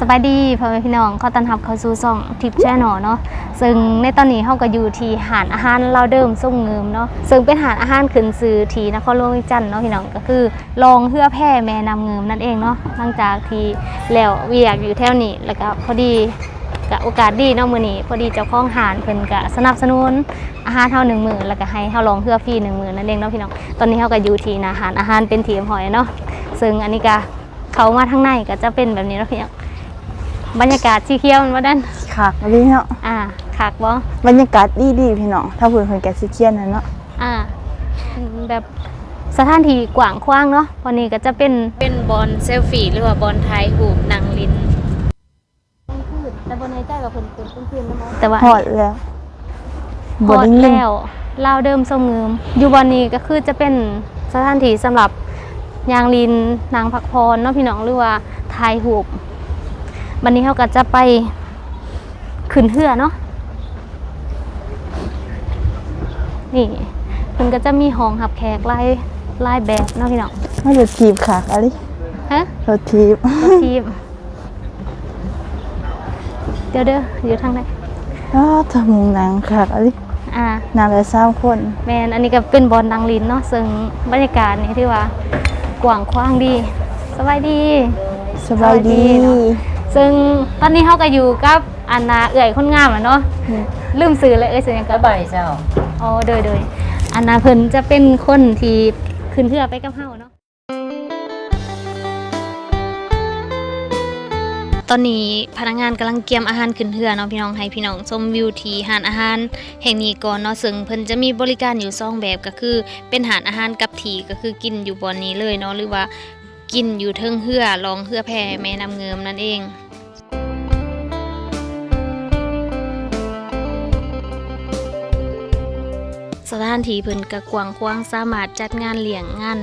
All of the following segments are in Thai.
สบายดีพ่อแม่พี่น้องขอต้อนรับเข้าสู่ช่องทิปแชนอเนาะซึ่งในตอนนี้เฮาก็อยู่ที่หาดอาหารเราวเดิมส่งเงิมเนาะซึ่งเป็นหาดอาหารขึ้นชื่อที่นครหลวงจันทน์เนาะพี่น้องก็คือลองเฮือแพร่แม่นำเงิมนั่นเองเนาะหลังจากที่แล้วเวียกอยู่แถวนี้แล้วก็พอดีก็โอกาสดีเนาะมื้อนี้พอดีเจ้าของหาดเพิ่นก็สนับสนุนอาหารเฮา1มื้อแล้วก็ให้เฮาลองเฮือฟรี1มื้อนั่นเองเนาะพี่น้องตอนนี้เฮาก็อยู่ที่หนาหารอาหารเป็นทีมหอยเนาะซึ่งอันนี้ก็เขามาทางในก็จะเป็นแบบนี้เนาะพี่น้อง บรรยากาศสีเขียวมันว่าดันคักเลยเนาะอ่าคักบ่บรรยากาศดีดีๆพี่น้องถ้าเพิ่นเพิ่นแกสิเขียนนั่นเนาะอ่าอืมแบบสถานที่กว้างขวางเนาะวันนี้ก็จะเป็นเป็นบอลเซลฟี่หรือว่าบอลไทยหูบนางลินแต่บนในใจว่าเพิ่นเป็นคืนๆแต่ว่าฮอดแล้วฮบ่อดได้ยินแล้วลาวเดิมสมเงิมอยู่บอนนี้ก็คือจะเป็นสถานที่สำหรับยางลินนางพักพรเนาะพี่น้องหรือว่าไทยหู บวันนี้เขาก็จะไปขึ้นเหือเนาะนี่เพิ่นก็จะมีห้องหับแขกหลายหลายแบบเนาะพี่น้องไม่รถทีบคักอะไรฮะรถทีบรถทีมเดี๋ยวเด้ออยู่ทางไหนอ้าวทำมุงหนังคักอะไรอ่านางละ3คนแมนอันนี้ก็เป็นบอลดังลินเนาะซึ่งบรรยากาศนี่ที่ว่ากว้างขวางดี สบายดี สบายดี สบายดีเนาะซึ่งตอนนี้เขาก็อยู่กับอันนาเอื่อยคนงามอะเนาะลืมสื่อเลยเอ้ยสื่อหยังกับใบเจ้า อ๋อโดยโดยอันนาเพิ่นจะเป็นคนที่ขึ้นเพื่อไปกับเฮาเนาะตอนนี้พนักงานกำลังเกียมอาหารขึ้นเรือเนาะพี่น้องให้พี่น้องชมวิวที่หานอาหาร แห่งนี้ก่อนเนาะซึ่งเพิ่นจะมีบริการอยู่สองแบบก็คือ เป็นหานอาหารกับทีก็คือกินอยู่บอนนี้เลยเนาะหรือว่า กินอยู่เทิงเรือลองเรือแพแม่น้ำเงิมนั่นเองสถานที่เพิ่นก็กวางขวางสามารถจัดงานเลี้ยงงาน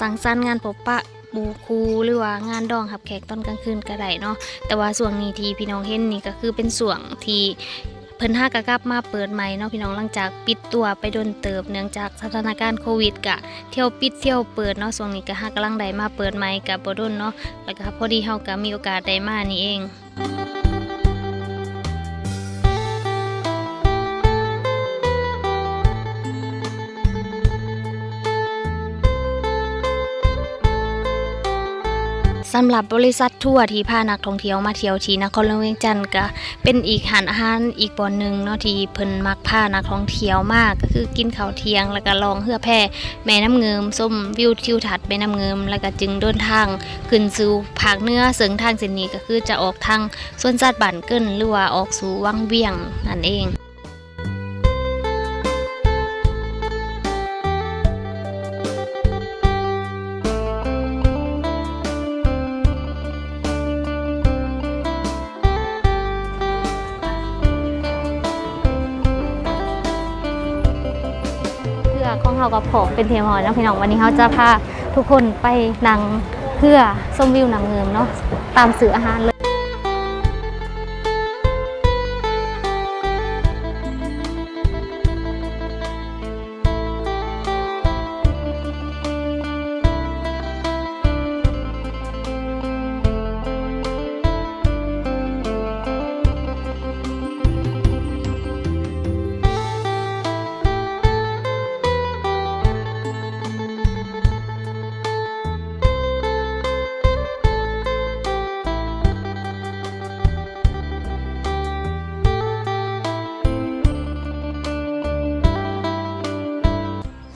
สังสรรค์งานพบปะหมู่ครูหรือว่างานดองหับแขกตอนกลางคืนก็ได้เนาะแต่ว่าส่วนนี้ที่พี่น้องเห็นนี่ก็คือเป็นส่วนที่ พิ่นห้ากะกลับมาเปิดใหม่เนาะพี่น้องหลังจากปิดตัวไปโดนเติบเนื่องจากสถานการณ์โควิดกะเที่ยวปิดเที่ยวเปิดเนาะส่วนนี้กะห้ากำลังได้มาเปิดใหม่กับบ่ดนเนาะแล้วก็พอดีเฮากะมีโอกาสได้มานี่เองำหรับบริษัททัวร์ที่พานักท่องเที่ยวมาเที่ยวที่นครหลวงเวียงจันทน์ก็เป็นอีกหานอาหารอีกบอนหนึ่งเนาะที่เพิ่นมักพานักท่องเที่ยวมากก็คือกินข้าวเที่ยง แล้วก็ลองเฮือแพ่แม่น้ำเงิมส้มวิวทิวทัศน์แม่น้ำเงิมแล้วก็จึงเดินทางขึ้นสู่ภาคเหนือซึ่งทางเส้นนี้ก็คือจะออกทางสวนสัตว์บ้านเกิ้นหรือว่าออกสู่วังเวียงนั่นเอง ของเรากับผมเป็นเทียมอยนะพี่น้องวันนี้เขาจะพาทุกคนไปนั่งเพื่อส้มวิวนำเงิมเนาะตามสื่ออาหารเลย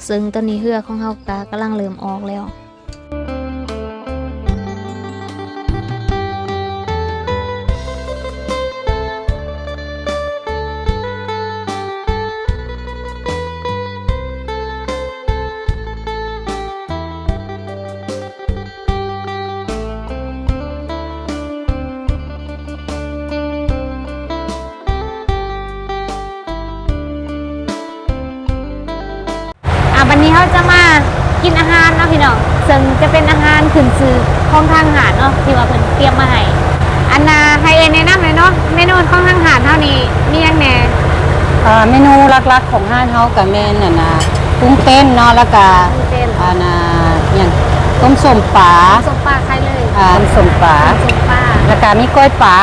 ซึ่งตอนนี้เหือของเขากกำลังเริ่มออกแล้ว ของทางหารเนาะที่ว่าเพิ่นเตรียมมาให้อันนาให้เอ็นแนะนำเลยเนาะเมนูของทางหารเท่านี้มีหยังแหน่อ่าเมนูหลักๆของห้านเฮากับแม่นน่ะนะกุ้งเต้นเนาะแล้วก็เป็นอ่านะอย่างต้มส้มปลาส้มปลาใครเลยอ่าส้มปลาส้มปลาแล้วก็มีกล้วยป่า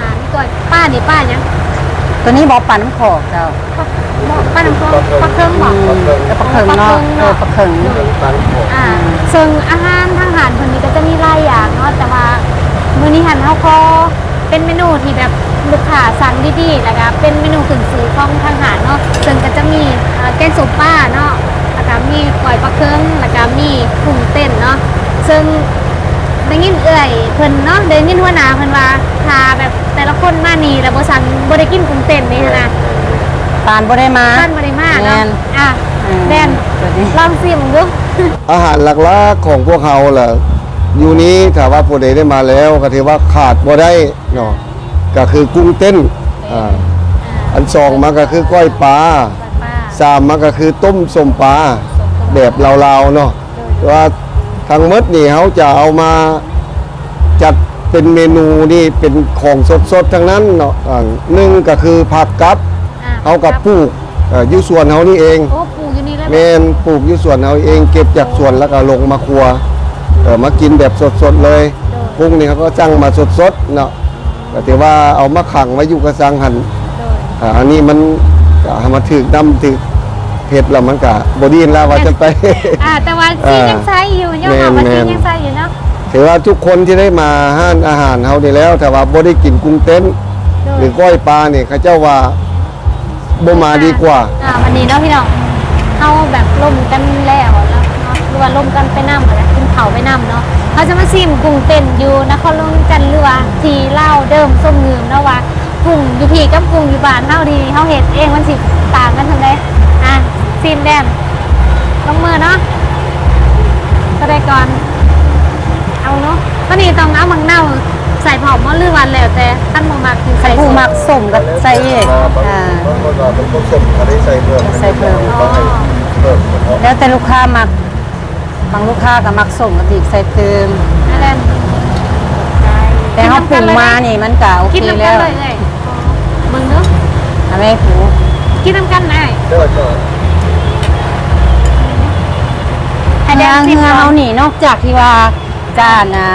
อ่านี่ก่อนป้านี่ป้ายังตัวนี้บอกป่าน้ำขอกเจ้า ป้าน้ำส้มปลาเครื่องบอกมแล้วปลาเขิงเนาะเออปลาเขิงอ่าซึ่งอาหารทางอาหารคนนี้ก็จะมีหลายอย่างเนาะแต่ว่ามื้อนี้หันเฮาก็เป็นเมนูที่แบบลูกค้าสั่งดีๆแล้วก็เป็นเมนูขึ้นชื่อของทางอาหารเนาะซึ่งก็จะมีเอ่อแกงส้มป้าเนาะแล้วก็มีก๋วยปลาเครื่องแล้วก็มีกุ้งเต้นเนาะซึ่งได้ยินเอื่อยเพิ่นเนาะได้ยินหัวหน้าเพิ่นว่าถ้าแบบแต่ละคนมานี่แล้วบ่สั่งบ่ได้กินกุ้งเต้นนี่นะ ตาลบ่ได้มา ท่านบ่ได้มาแม่เนาะนอะอืมแดนตัวนี้ลองซิมดูอาหารหลักๆของพวกเขาล่ะอยู่นี้ถ้าว่าผู้ใดได้มาแล้วก็ถือว่าขาดบ่ได้เนาะก็คือกุ้งเต้นอ่าอันสองมาก็คือก้อยปลาป้าสามมาก็คือต้มสมปลาแบบลาวๆเนาะแต่ว่าทั้งหมดนี่เขาจะเอามาจัดเป็นเมนูนี่เป็นของสดๆทั้งนั้นเนาะอ่าหนึ่งก็คือผักกับอะ เขากับปลูกเอ่ออยู่สวนเขานี่เองโอ้ปลูกอยู่นี่เลยแมนปลูกอยู่สวนเอาเองเก็บจากสวนแล้วก็ลงมาครัวเออมากินแบบสดๆเลยกุ้งนี่เขาก็จ้างมาสดๆเนาะก็ถือว่าเอามาขังไว้อยู่กระสังหันโดยอ่าอันนี้มันก็เอามาถึกน้ำถึกเผ็ดแล้วมันก็บดีนแล้วว่าจะไป อ่าแต่ว่าซียังใช้อยู่ยังหาว่าแม่ซีนๆยังใช้อยู่เนาะถือว่าทุกคนที่ได้มาห้านอาหารเขาได้แล้วแต่ว่าบ่ได้กินกุ้งเต้น โดยหรือก้อยปลาเนี่ยเขาเจ้าว่า บ่มาดีกว่า อ่าวันนี้เนาะพี่น้องเขาแบบล่มกันแล้วเนาะเนาะหรือว่าล่มกันไปน้ำอะไรขึ้นเขาไปน้ำเนาะเขาจะมาซิมกุ้งเต้นอยู่นครหลวงจันทร์เรือทีเล่าเดิมส้มเงือมเนาะว่ากุ้งอยู่พี่กับกุ้งอยู่บ้านเท่าดีเขาเห็ดเองมันสิต่างกันทำไดอะซิมแดนลงมือเนาะก็ได้ก่อน เอาเนาะก็นี่ต้องเอามังเน่า ใส่ผอมมะลือวันแล้วแต่ขั้นโมมักคือใส่ใส่ผู้สูตรมักส้มกับใส่เอกอ่าเป็นผสมก็ได้ใส่เพิ่มใส่เพิ่มก็ให้เพิ่มแล้วแต่ลูกค้ามักบางลูกค้าก็มักส้มกับอีกใส่เติม นั่นแหละแต่เขาปรุงมานี่มันก็โอเคคิดน้ำกัแล้นวเลยเลยมึงเนาะทำให้ผูคิดน้ำกันได้เด้อเด้อให้แดยางงซิมเฮือก่อเฮานนี่นอกจากที่ว่าจานอ่า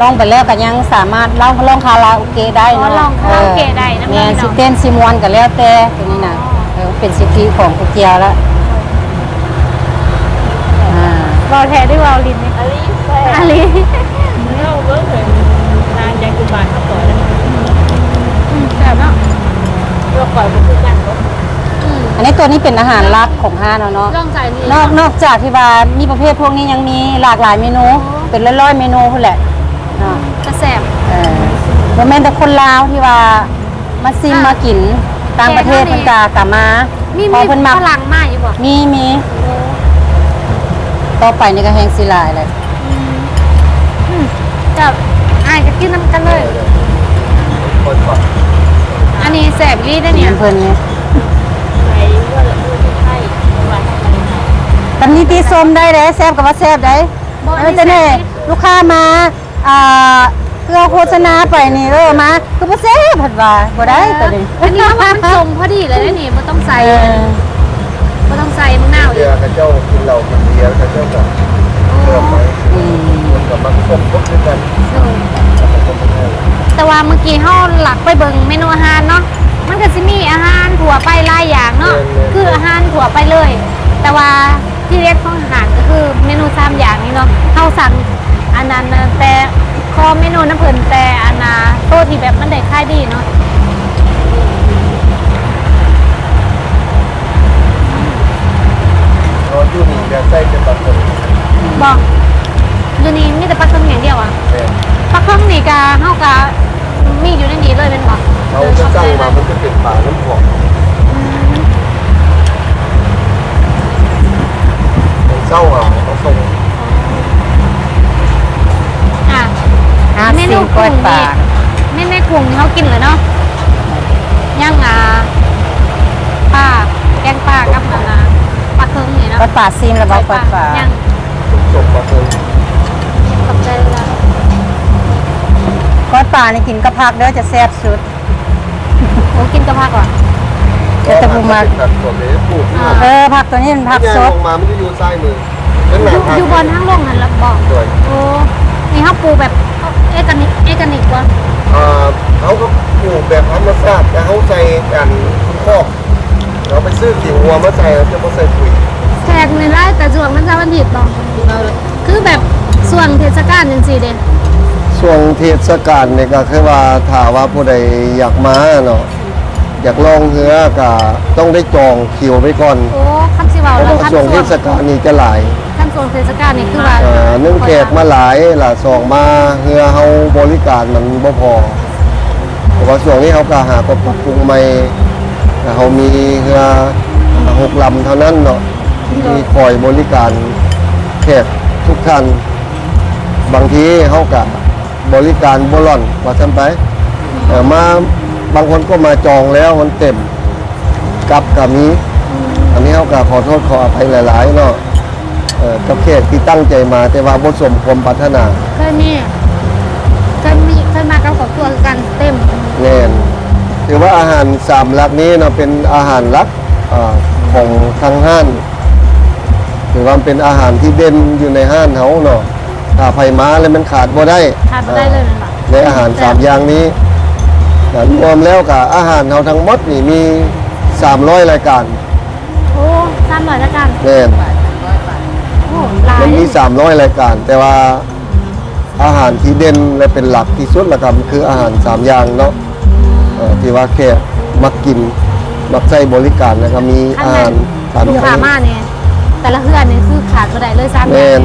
ลองไปแล้วก็ยังสามารถลองลองคาราโอเกะได้อ๋อเนาะลองคาราโอเกะได้นะแม่พี่น้สิองเต้นซิมวนก็แล้วแต่ตัวนี้นะเออเป็นสิทธิของกุเกียวแล้วอ่าบอลแท้ด้วยวอลลินนี่อลีอลีเราเบิ่งเห็นนางจากกุบาลเขาปล่อยแล้วแบบเนาะเราปล่อยมันคือกันเนาะอืมอันนี้ตัวนี้เป็นอาหารหลักของห้านเราเนาะลองใส่นี่นอกนอกจากที่ว่ามีประเภทพวกนี้ยังมีหลากหลายเมนู เป็นร้อยๆเมนูพุ่นแหละ เนาะกระแสบ เออบ่แม่นแต่คนลาวที่ว่ามาซิมอะมากินต่างประเทศแกงเพิ่นเท่านี้กากลับมามีพอมีเพิ่นมักฝรั่งมากอยู่บ่มีมีต่อไปนี่ก็แห้งสิหลายเลยอืมจับไอ้ายจะกินน้ำกันเลย คนก่อนอันนี้แสบรีได้เนี่ยเพิ่นนี่ใส่ว่าเราพูดที่ไทยว่าทำอะไรไทยตำนี้ตีส้มได้เด้แซ่บกับว่าแซ่บได้บ่เออจะแน่ลูกค้ามา อ่าเพื่อโฆษณาไปนี่เออมาคือบ่แซ่บเพิ่นว่าบ่ได้ตัวนี้อันนี้มันทรงพอดีเลยนะนี่ไม่ต้องใส่เออไม่ต้องใส่มะนาวอีเบีกยร์เขาเจ้ากินเหล้ากินเบียร์เขาเจ้าก็เพิ่มไว้อืมมันกับมันครบครบด้วยกันครบด้วยกันแต่ว่าเมื่อกี้เฮาหลักไปเบิ่งเมนูอาหารเนาะ มันก็สิมีอาหารถั่วไปหลายอย่างเนาะ คืออาหารถั่วไปเลย แต่ว่าที่เรียกของอาหารก็คือเมนูสามอย่างนี้เนาะเฮาสั่ง อันนั้นน่ะแต่คอเมนูน้ำเพิ่นแต่อันน่ะโตะที่แบบมันได้ขายดีเนาะนอนอยู่นี่จะใส่เป็นบางคนบอกอยู่นี่มีแต่ปลาเครื่องอย่างเดียวอะแม่นปลาเครื่องนี่ก็เฮาก็มีอยู่ในนี้เลยเป็นบ่เขาจะสั่งมามันจะเป็นปลาน้ำหอมเป็นเศร้าอะเขา ห้าเมสินูบกล้วยกุ้งปลานี่แม่แม่กุ้งนี่เขากินเลยเนาะย่างอ่าปลาแกงปลากับอันน่ะปลาเคิงนี่เนาะกล้วยปลาซิมแล้วบ่กล้วยปลาย่างส่งมาเพิ่มขอบใจเลยนะกล้วยปลานี่กินกับผักเด้อจะแซ่บสุดโอ้กินกับผักก่อนเดี๋ยวจะปรุงมาตัดส่วนนี้ปลูกอ่าเออผักตัวนี้เป็นผักสลดงมามันจะอยู่ซ้ายมือเป็นหอนายู่ทางอยู่บนทั้งลงหันแล้วบอกด้วยโอ้นี่เขาปูแบบ เอ็ดกานิกเอกานิกวะอ่าเขาก็ปลูกแบบธรรมชาติแต่เขาใส่กันคุณคอกเราไปซื้อขี้วัวมาใส่เราจะมาใส่ปุ๋ยแขกในไร่แต่จวงมันจะวันผิดบ่คือแบบส่วงเทศกาลจังซี่เด้ช่วงเทศกาลเนี่ยก็คือว่าถ้าว่าผู้ใดอยากมาเนาะอยากลองเรือก็ต้องได้จองคิวไว้ก่อนโอ้คันสิเว้าเพราะแล้วว่าคันช่วงส่เทวงศกาลนี่จะหลาย ส่วงเทศกาลนี่คือว่าอ่านึ่งแขกมาหลายล่ะสองมาเฮือเฮาบริการมันบ่พอเพราะว่าช่วงนี้เขาก็หาก็ปรับปรุงใหม่แต่เขามีเฮือหกลำเท่านั้นเนาะที่คอยบริการแขกทุกท่าน บางทีเขาก็บริการบ่ล่อนว่าซั่นไปเอ่อมาบางคนก็มาจองแล้วมันเต็มกลับกับนี้ อันนี้เขาก็ขอโทษขออภัยหลาย ๆ เนาะ เอ่อกับเขตที่ตั้งใจมาแต่ว่าบ่สมความปรารถนาเคยมีเคยมีเคยมากับครอบครัวคือกันเต็มแน่นถือว่าอาหารสามหลักนี้เนาะเป็นอาหารหลักอาของทางห้านถือว่าเป็นอาหารที่เด่นอยู่ในห้านเขาเนาะถ้าไผมาแล้วมันขาดบ่ได้ขาดบ่ได้เลยแม่นบ่ในอาหารสามอย่างนี้แต่รวมแล้วกับอาหารเขาทั้งหมดนี่มี 300 รายการโอ้300ละกัน แน่นโอ้ หลายมันมี300รายการ แต่ว่าอาหารที่เด่นและเป็นหลักที่สุดละครับคืออาหาร 3 อย่างเนาะเอ่อที่ว่าแขกมักกิน มักใช้บริการนะครับมีอาหารสามลูอกย่างค้ามาเนี่ยแต่ละเฮือนนี่คือขาดบ่ได้เลย3แมน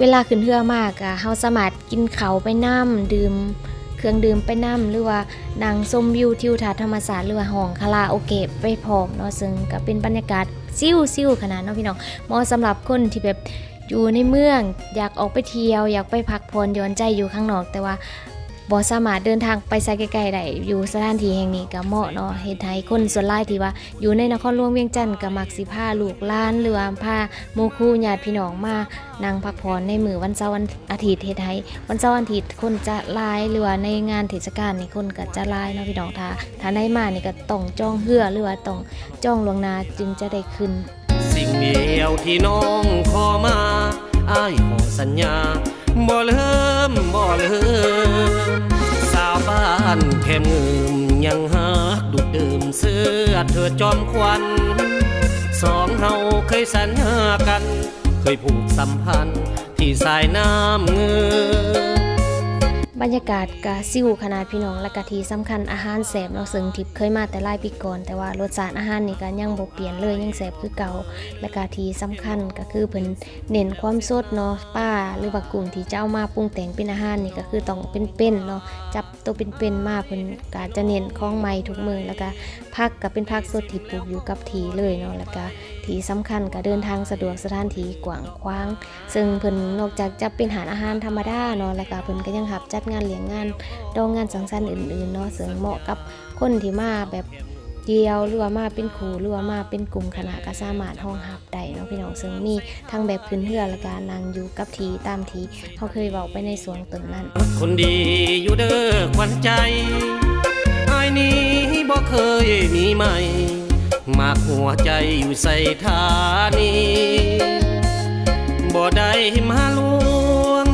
เวลาขึ้นเฮือมากอะเฮาสามารถกินเขาวไปน้ำดื่ม เครื่องดื่มไปนำหรือว่านั่งชมวิวทิวทัศน์ธรรมศาสตร์หรือว่าห้องคาราโอเกะไปพร้อมเนาะซึ่งก็เป็นบรรยากาศซิ่วๆขนาดเนาะพี่น้องเหมาะสำหรับคนที่แบบอยู่ในเมือง อยากออกไปเที่ยว อยากไปพักผ่อนหย่อนใจอยู่ข้างนอก แต่ว่า บ่สามารถเดินทางไปไสไกลๆได้อยู่สถานที่แห่งนี้ก็เหมาะเนาะเฮ็ดให้คนส่วนหลายที่ว่า อยู่ในนครหลวงเวียงจันทน์ก็มักสิพาลูกหลานหรือว่าพาหมู่คู่ญาติพี่น้องมานั่งพักผ่อนในมื้อวันเสาร์วันอาทิตย์เฮ็ดให้วันเสาร์วันอาทิตย์คนจะหลายหรือว่าในงานเทศกาลนี่คนก็จะหลายเนาะพี่น้องถ้าถ้าได้มานี่ก็ต้องจองเรือหรือว่าต้องจองล่วงหน้าจึงจะได้ขึ้น สิ่งเดียวที่น้องขอมาอ้ายขอสัญญาบ่เลิมบ่เลิมสาวบ้านแค่มืมยังหักดุดดื่มเสื้อเธอจอมควันสองเฮาเคยสัญญากัน เคยผูกสัมพันธ์ที่สายน้ำเงือ บรรยากาศกะซิ่วขนาดพี่น้องและกะทีสำคัญอาหารแสบเราซึ่งทิพย์เคยมาแต่หลายปีก่อน แต่ว่ารสชาติอาหารนี่ก็ยังบ่เปลี่ยนเลยยังแสบคือเก่าและกะทีสำคัญก็คือเพิ่นเน้นความสดเนาะป้าหรือว่ากุ้งที่เจะเอามาปรุงแต่งเป็นอาหารนี่ก็คือต้องเป็นๆเนาะจับตัวเป็นๆมาเพิ่นก็จะเน้นของใหม่ทุกมือแล้วก็ผักก็เป็นผักสดที่ปลูกอยู่กับทีเลยเนาะแล้วก็ ที่สำคัญก็เดินทางสะดวกสถานที่กว้างขวาง ซึ่งเพิ่นนอกจากจะเป็นอาหารอาหารธรรมดาเนาะแล้วก็เพิ่นก็ยังหับจัดงานเลี้ยงงานดองงานสังสรรค์อื่นๆเนาะซึ่งเหมาะกับคนที่มาแบบเดียวหรือว่ามาเป็นครูหรือว่ามาเป็นกลุ่มคณะก็สามารถห้องหับได้เนาะพี่น้องซึ่งมีทั้งแบบพื้นเฮือและการนั่งอยู่กับทีตามทีเขาเคยบอกไปในสวนตนนั้น คนดีอยู่เด้อควันใจอายนี้บ่เคยมีใหม่ มากหัวใจอยู่ใส่ทานีบ่ได้มาลวง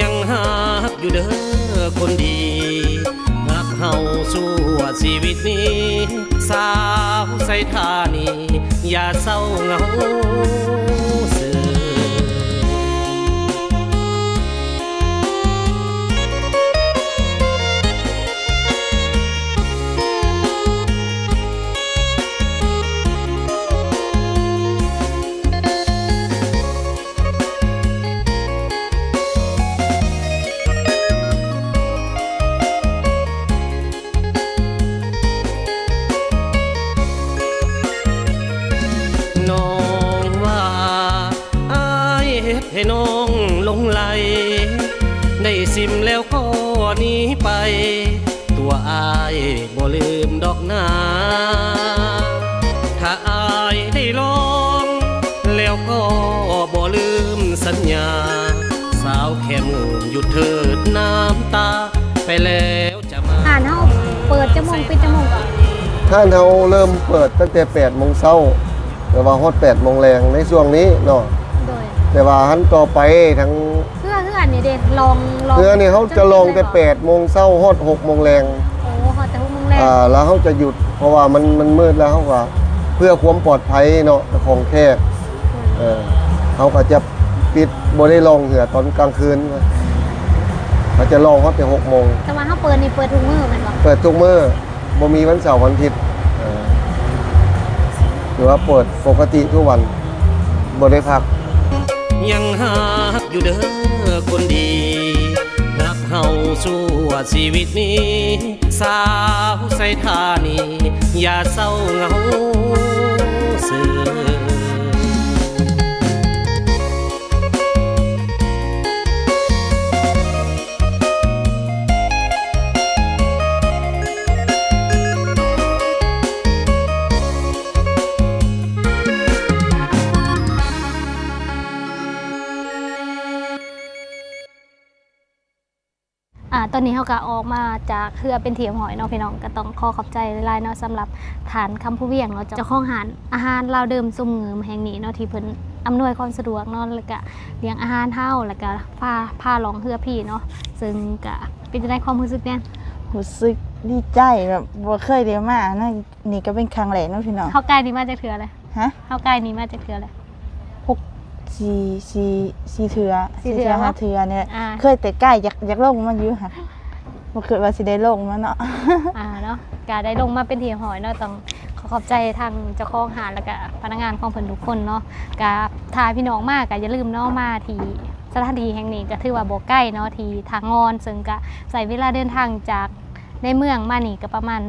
ยังหักอยู่เด้อคนดีหักเฮาสู้ชีวิตนี้ สาวใส่ทานีอย่าเศร้าเหงา ได้สิมแล้วก็หนีไป ตัวอายบ่ลืมดอกนา ถ้าอายได้ลองแล้วก็บ่ลืมสัญญา สาวแค่มือหยุดเถิดน้ำตา ไปแล้วจะมาอ่านเฮาเปิดจมูกปิดจมูกก่อนท่านเราเริ่มเปิดตั้งแต่8โมงเช้าแต่ว่าฮอด8โมงแรงในช่วงนี้เนาะโดยแต่ว่าหันต่อไปทั้ง เพื่อเพื่อนนี่เด่นลองลองเพื่อนี่เขาจะลงแต่8โมงเช้าฮอด6โมงแรงโอ้ฮอดแต่หกโมงแรกอ่าแล้วเขาจะหยุดเพราะว่ามันมันมืดแล้วเขาก็เพื่อความปลอดภัยเนาะของแขกเออเขาก็จะปิดบ่ได้ลองเหือตอนกลางคืนเขาจะลองฮอดแต่6โมงแต่ว่าเฮาเปิดนี่เปิดทุกมื้อแม่นบ่เปิดทุกมื้อบ่มีวันเสาร์วันอาทิตย์เออหรือว่าเปิดปกติทุกวันบ่ได้พักยังหักอยู่เด้อ คนดี รักเฮาสู้ชีวิตนี้ สาวใส่ท่านีอย่าเศร้าเหงาเสือ ตอนนี้เฮาก็ออกมาจากเรือเป็นเทียมหอยเนาะพี่น้องก็ต้องขอขอบใจหลายๆเนาะสำหรับฐานคำผู้เวียงเนาะเจ้าของหารอาหารลาวเดิมซุ่มเงิมแห่งนี้เนาะที่เพิ่นอำนวยความสะดวกเนาะแล้วก็เลี้ยงอาหารเฮาแล้วก็พาพาลองเรือพี่เนาะซึ่งก็เป็นจังได๋ความรู้สึกเนี่ยรู้สึกดีใจแบบบ่เคยได้มานะนี่ก็เป็นครั้งแรกเนาะพี่น้องเฮาใกล้นี่มาจากเทือเลยฮะเฮาใกล้นี่มาจากเทือเลย สีสีสีเถือสี่เทื่อห้าเถือเนี่ยอ่า เคยแต่ใกล้อยากอยากลงมาอยู่ค่ะบ่คิดว่าสิได้ลงมาเนาะ อ่าเนาะก็ได้ลงมาเป็นเทียมหอยเนาะต้องขอขอบใจทางเจ้าของหารแล้วก็พนักงานของเพิ่นทุกคนเนาะก็ทาพี่น้องมากก็อย่าลืมเนาะมาที่สถานที่แห่งนี้ก็ถือว่าบ่ใกล้เนาะที่ทางงอนซึ่งก็ใส่เวลาเดินทางจากในเมืองมานี่ก็ประมาณ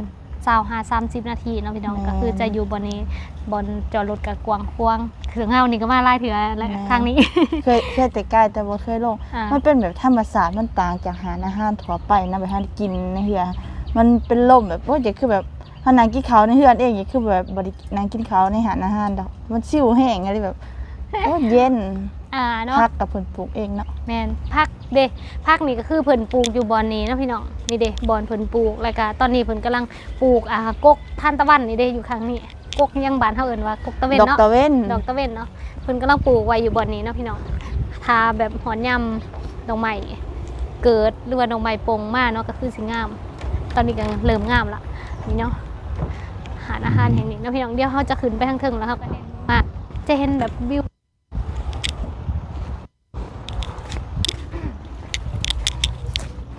25 30นาทีเนาะพี่น้องอืมก็คือจะอยู่บนนี้บนจอดรถกับกวางควางถึงเฮานี่ก็มาหลายเถือแล้วอืมทางนี้ เคยเคยแต่ใกล้แต่บ่เคยลงอ่ามัมันเป็นแบบธรรมศาสตร์มันต่างจากหารอาหารทั่วไปนะแบบหากินในเฮือมันเป็นลมแบบโอ้ยคือแบบถ้านางกินข้าวในเฮือนเองอย่าคือแบบบ่ได้นางกินข้าวในหารอาหารดอกมันซิวแห้งอะไรแบบโอ้ยเย็น อ่าเนาะพักกับเพิ่นปลูกเองเนาะแมนพักเด้พักนี่ก็คือเพิ่นปลูกอยู่บอนนี้เนาะพี่น้องนี่เด้บอนเพิ่นปลูกแล้วก็ตอนนี้เพิ่นกำลังปลูกอ่ากกทานตะวันนี่เด้อยู่ข้างนี้กกยังบานเฮาเอิ้นว่ากกตะเวนดอกเนาะตะเว้นดอกตะเวนเนาะเพิ่นกำลังปลูกไว้อยู่บอนนี้เนาะพี่น้องทาแบบหอนยำดอกไม้เกิดหรือว่าดอกไม้ปงมาเนาะก็คือสิงาม ตอนนี้ก็เริ่มงามละนี่เนาะหาอาหารแห่งนี้เนาะพี่น้องเดี๋ยวเฮาจะขึ้นไปทางเทิงแล้วครับมาจะเห็นแบบวิว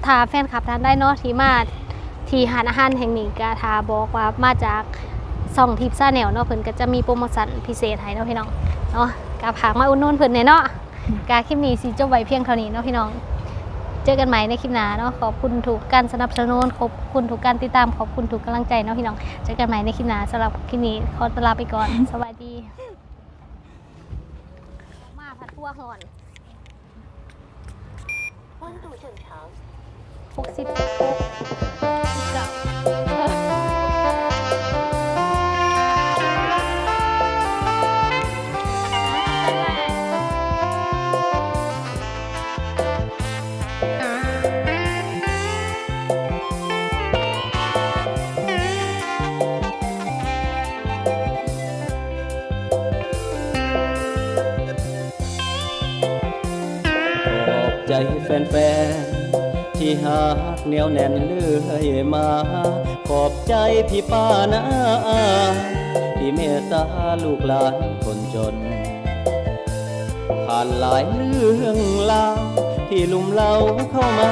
ถ้าแฟนคลับท่านได้เนาะที่มาที่หานอาหารแห่งนี้ก็ทาบอกว่ามาจากซ่องทิปซ่าแนวเนาะเพิ่นก็จะมีโปรโมชั่นพิเศษให้เนาะพี่น้องเนาะกาผากมาอุ่นนุ่นเพิ่นแน่เนาะกาคลิปนี้สิจบไว้เพียงเท่านี้เนาะพี่น้อง เจอกันใหม่ในคลิปหน้าเนาะขอบคุณทุกการสนับสนุนขอบคุณทุกการติดตามขอบคุณทุกกำลังใจเนาะพี่น้องเจอกันใหม่ในคลิปหน้าสำหรับคลิปนี้ขอตัวลาไปก่อนสวัสดีมาผัดทั่วหอนหกสิบ เก้าข กเหนียวแน่นเรื่อยมา ขอบใจพี่ป้านะที่เมตตาลูกหลานคนจน ผ่านหลายเรื่องราวที่ลุมเล่าเข้ามา